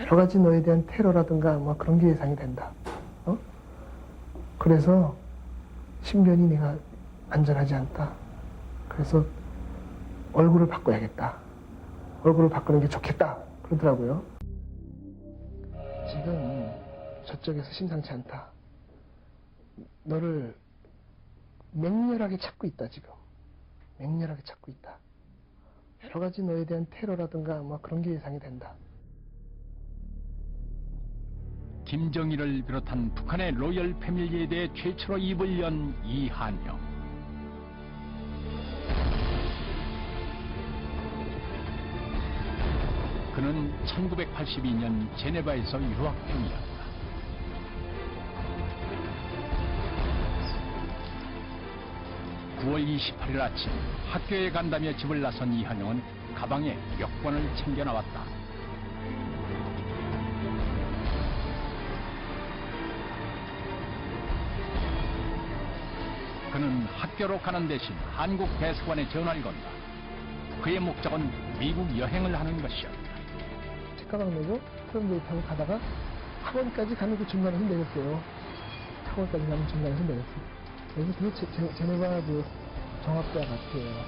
여러 가지 너에 대한 테러라든가 뭐 그런 게 예상이 된다. 어? 그래서 신변이 내가 안전하지 않다. 그래서 얼굴을 바꿔야겠다. 얼굴을 바꾸는 게 좋겠다. 그러더라고요. 지금 저쪽에서 심상치 않다. 너를 맹렬하게 찾고 있다, 지금. 맹렬하게 찾고 있다. 여러 가지 너에 대한 테러라든가 뭐 그런 게 예상이 된다. 김정일을 비롯한 북한의 로열 패밀리에 대해 최초로 입을 연 이한영. 그는 1982년 제네바에서 유학 중이었다. (9월 28일) 아침 학교에 간다며 집을 나선 이한영은 가방에 여권을 챙겨 나왔다. 그는 학교로 가는 대신 한국 대사관에 전화를 건다. 그의 목적은 미국 여행을 하는 것이었다. 책가방 메고 트럼웨이 타고 가다가 학원까지 가는 그 중간에서 내렸어요. 학원까지 가는 중간에서 내렸어요. 그래서 그 제, 제, 제네바 그 앞이에요.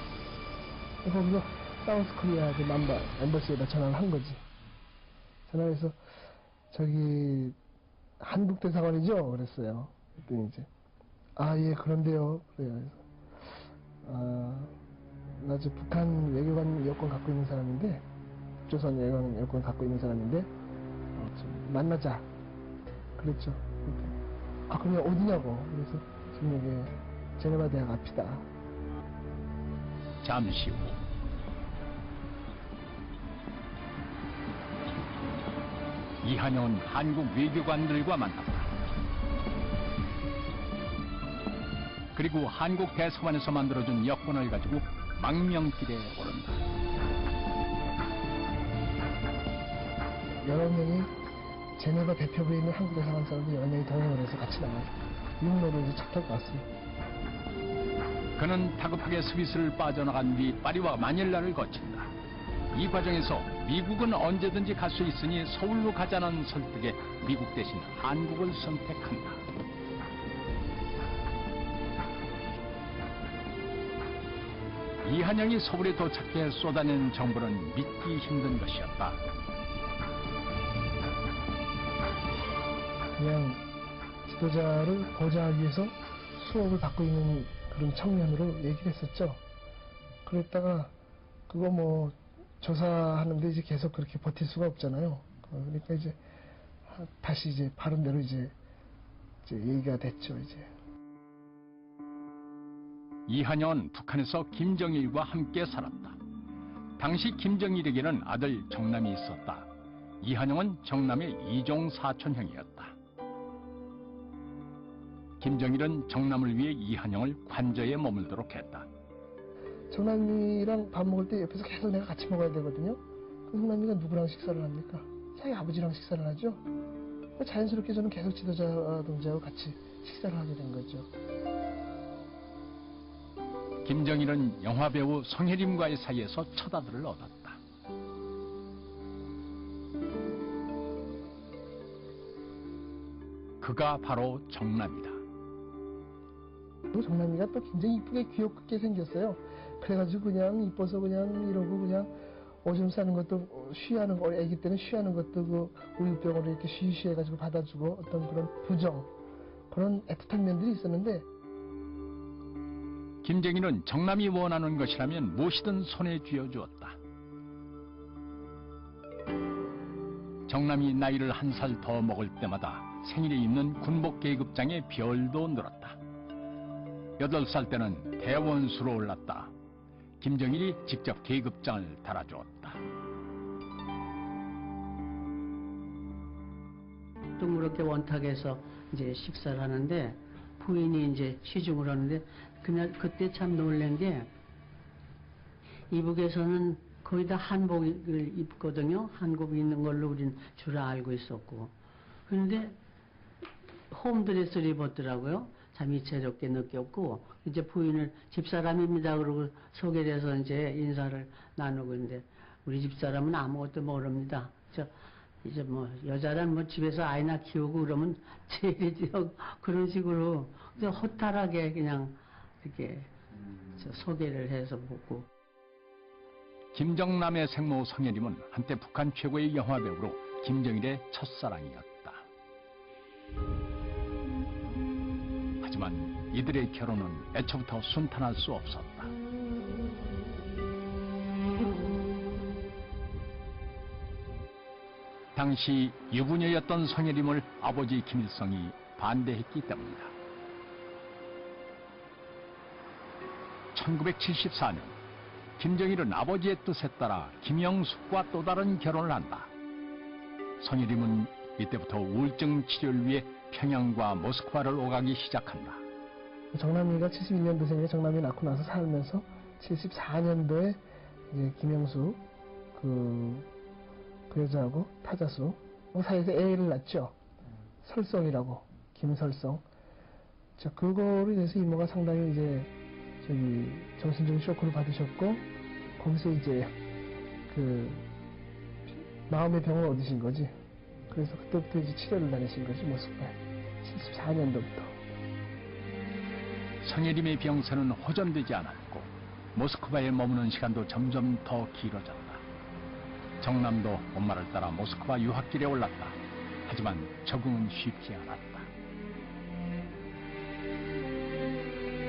그래서 거기서 사우스 코리아 그 맘바 엠버시에다 전화를 한 거지. 전화해서 저기 한국 대사관이죠? 그랬어요. 그랬더니 이제 아 예 그런데요. 그래요. 그래서 아, 나 지금 북한 외교관 여권 갖고 있는 사람인데 조선 외교관 여권 갖고 있는 사람인데 어, 좀 만나자. 그랬죠. 아 그러면 어디냐고. 그래서 지금 여기 제네바 대학 앞이다. 잠시 후 이한영은 한국 외교관들과 만났 그리고 한국 대사관에서 만들어준 여권을 가지고 망명길에 오른다. 여러 명이 제네바 대표부에 있는 한국 대사관 사람들 여러 명이 동행을 해서 같이 나가요. 육로로 이제 차 타고 왔어요. 그는 다급하게 스위스를 빠져나간 뒤 파리와 마닐라를 거친다. 이 과정에서 미국은 언제든지 갈 수 있으니 서울로 가자는 설득에 미국 대신 한국을 선택한다. 이한영이 서울에 도착해 쏟아낸 정보는 믿기 힘든 것이었다. 그냥 지도자를 보좌하기 위해서 수업을 받고 있는 그런 청년으로 얘기를 했었죠. 그랬다가 그거 뭐 조사하는데 이제 계속 그렇게 버틸 수가 없잖아요. 어, 그러니까 이제 하- 다시 이제 바른 대로 이제, 이제 얘기가 됐죠. 이제 이한영은 북한에서 김정일과 함께 살았다. 당시 김정일에게는 아들 정남이 있었다. 이한영은 정남의 이종 사촌형이었다. 김정일은 정남을 위해 이한영을 관저에 머물도록 했다. 정남이랑 밥 먹을 때 옆에서 계속 내가 같이 먹어야 되거든요. 정남이가 누구랑 식사를 합니까? 자기 아버지랑 식사를 하죠. 자연스럽게 저는 계속 지도자 동지하고 같이 식사를 하게 된 거죠. 김정일은 영화배우 성혜림과의 사이에서 첫 아들을 얻었다. 그가 바로 정남이다. 그 정남이가 또 굉장히 이쁘게 귀엽게 생겼어요. 그래가지고 그냥 이뻐서 그냥 이러고 그냥 오줌 싸는 것도 쉬하는 거, 애기 때는 쉬하는 것도 그 우유병으로 이렇게 쉬쉬해가지고 받아주고 어떤 그런 부정 그런 애틋한 면들이 있었는데 김정일은 정남이 원하는 것이라면 무엇이든 손에 쥐어주었다. 정남이 나이를 한 살 더 먹을 때마다 생일에 입는 군복 계급장의 별도 늘었다. 여덟 살 때는 대원수로 올랐다. 김정일이 직접 계급장을 달아주었다. 둥그렇게 원탁에서 이제 식사를 하는데 부인이 이제 시중을 하는데 그날 그때 참 놀란 게 이북에서는 거의 다 한복을 입거든요. 한복 입는 걸로 우린 줄 알고 있었고. 그런데 홈드레스를 입었더라고요. 참 이채롭게 느꼈고 이제 부인을 집사람입니다. 그러고 소개를 해서 이제 인사를 나누고 있는데 우리 집사람은 아무것도 모릅니다. 저 이제 뭐 여자란 뭐 집에서 아이나 키우고 그러면 제일이죠 그런 식으로 그냥 허탈하게 그냥 이렇게 저 소개를 해서 보고 김정남의 생모 성혜림은 한때 북한 최고의 영화 배우로 김정일의 첫사랑이었다. 하지만 이들의 결혼은 애초부터 순탄할 수 없었다. 당시 유부녀였던 성혜림을 아버지 김일성이 반대했기 때문이다. 1974년 김정일은 아버지의 뜻에 따라 김영숙과 또 다른 결혼을 한다. 성일임은 이때부터 우울증 치료를 위해 평양과 모스크바를 오가기 시작한다. 정남이가 71년도생에 정남이 낳고 나서 살면서 74년도에 이제 김영수 그, 그 여자하고 타자수 그 사이에서 애를 낳죠. 설성이라고 김설성. 자 그거로 인해서 이모가 상당히 이제 저기 정신적인 쇼크를 받으셨고 거기서 이제 그 마음의 병을 얻으신 거지. 그래서 그때부터 이제 치료를 다니신 거지 모스크바에 74년도부터. 성혜림의 병세는 호전되지 않았고 모스크바에 머무는 시간도 점점 더 길어졌다. 정남도 엄마를 따라 모스크바 유학길에 올랐다. 하지만 적응은 쉽지 않았다.